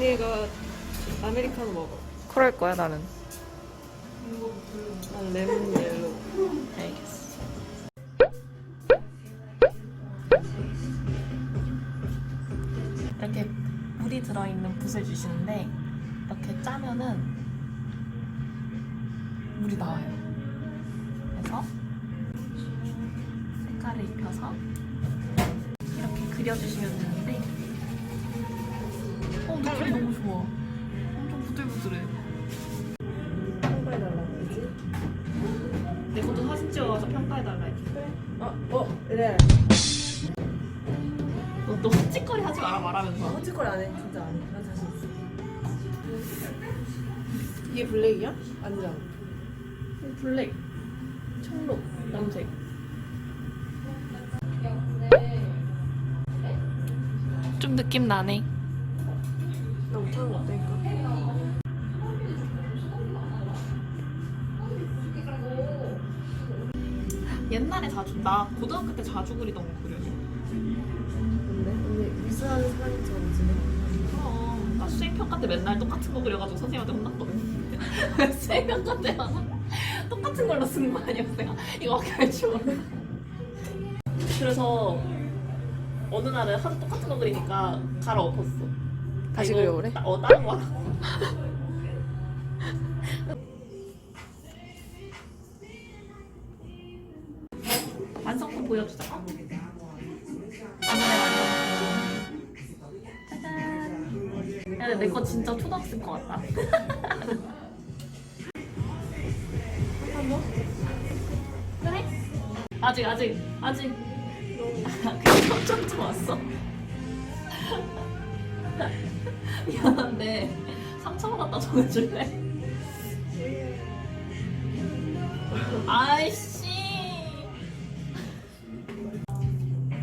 그 언니가 아메리카노 먹어. 그럴 거야 나는. 난 레몬 옐로우. 알겠어. 이렇게 물이 들어있는 붓을 주시는데 이렇게 짜면은 물이 나와요. 그래서 색깔을 입혀서 이렇게 그려주시면 느낌이 너무 좋아. 엄청 부들부들해. 평가해달라고 그러지? 내 것도 사진 찍어서 평가해달라 했지. 어, 어, 그래. 너, 너 헛짓거리 하지 마라 아, 말하면서. 헛짓거리 안 해. 진짜 안 해. 난 자신 있어. 이게 블랙이야? 아니잖아. 블랙, 청록, 남색. 좀 느낌 나네. 옛날에 자주 나 고등학교 때 자주 그리던 거 그려줘. 근데? 언니 미술하는 사람처럼 지내? 그럼 나 수행 평가 때 맨날 똑같은 거 그려가지고 선생님한테 혼났거든. 수행 평가 때마다 똑같은 걸로 쓰는 거 내가 이거 어떻게 할지 몰라. 그래서 어느 날은 하도 똑같은 거 그리니까 갈아엎었어. 다시 이거 그려보래? 따- 어 다른 거 하나. 완성품 보여주자. 오늘의 완성품. 짜잔. 야, 내거 진짜 초등학생 거 같다. 그래? 아직 아직 아직. 그냥 점점 왔어. 미안한데 3천 원 갖다 전해줄래? 아이씨.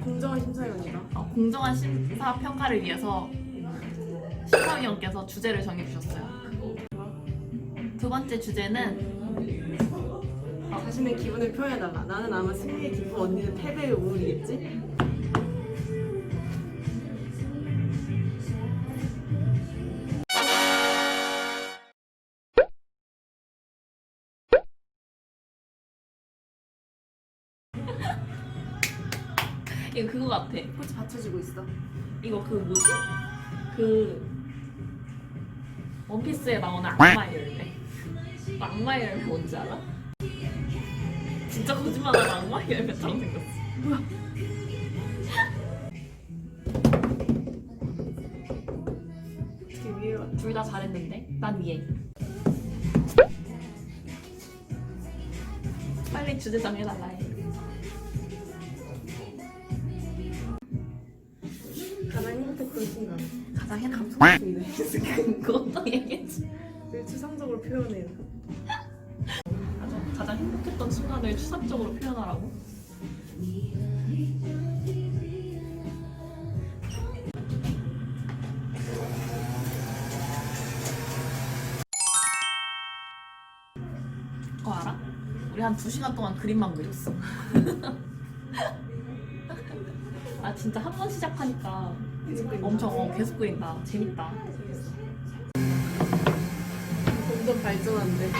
공정한 심사위원이다. 어, 공정한 심사 평가를 위해서 심사위원께서 주제를 정해주셨어요. 두 번째 주제는 자신의 기분을 표현해달라. 나는 아마 승리의 기쁨, 언니는 패배의 우울이겠지? 이거 그거 같아. 꽃이 받쳐지고 있어. 이거 그 뭐지? 그 원피스에 나오는 악마의 열매. 악마의 열매 뭔지 알아? 진짜 거짓말하는 악마의 열매처럼 생겼어. 어떻게 위에 와? 둘다 잘했는데 난 위에. 빨리 주제 정 해달라 해. 가장 행복했던 순간. 가장. 감성적인데. 그것도 얘기했지. 늘 추상적으로 표현해요. 맞아. 가장 행복했던 순간을 추상적으로 표현하라고. 그거 알아? 우리 한 두 시간 동안 그림만 그렸어. 아 진짜 한 번 시작하니까 계속 그린다. 엄청 어, 계속 그린다. 재밌다. 점점 발전한데.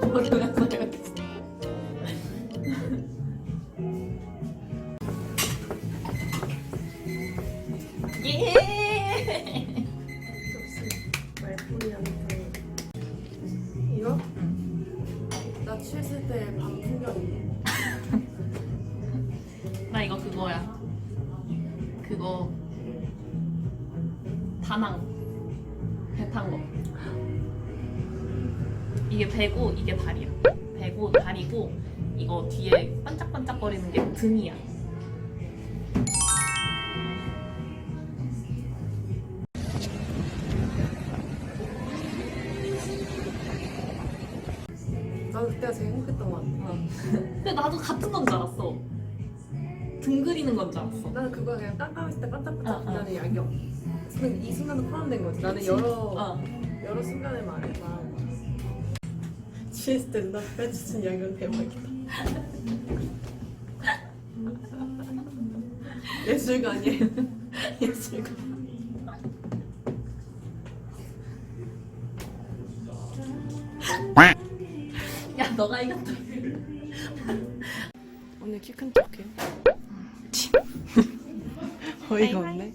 모르면서 이렇게 예! 그거 다낭 배탄 거. 이게 배고 이게 다리야. 배고 다리고 이거 뒤에 반짝반짝거리는 게 등이야. 나도 그때가 제일 행복했던 것 같아. 근데 나도 같은 건 줄 알았어. 둥 그리는 건 줄 알았어. 음, 나는 그거 그냥 깜깜했을 때 반짝반짝 빛나는 야경. 근데 이 순간도 포함된 거지. 나는 여러 어. 여러 순간을 말해. 취했을 때 누나가 주신 양은 대박이다. 예술관이에요. 예술관. 야, 너가 이겼다. 오늘 키큰 척해. 거의 없네.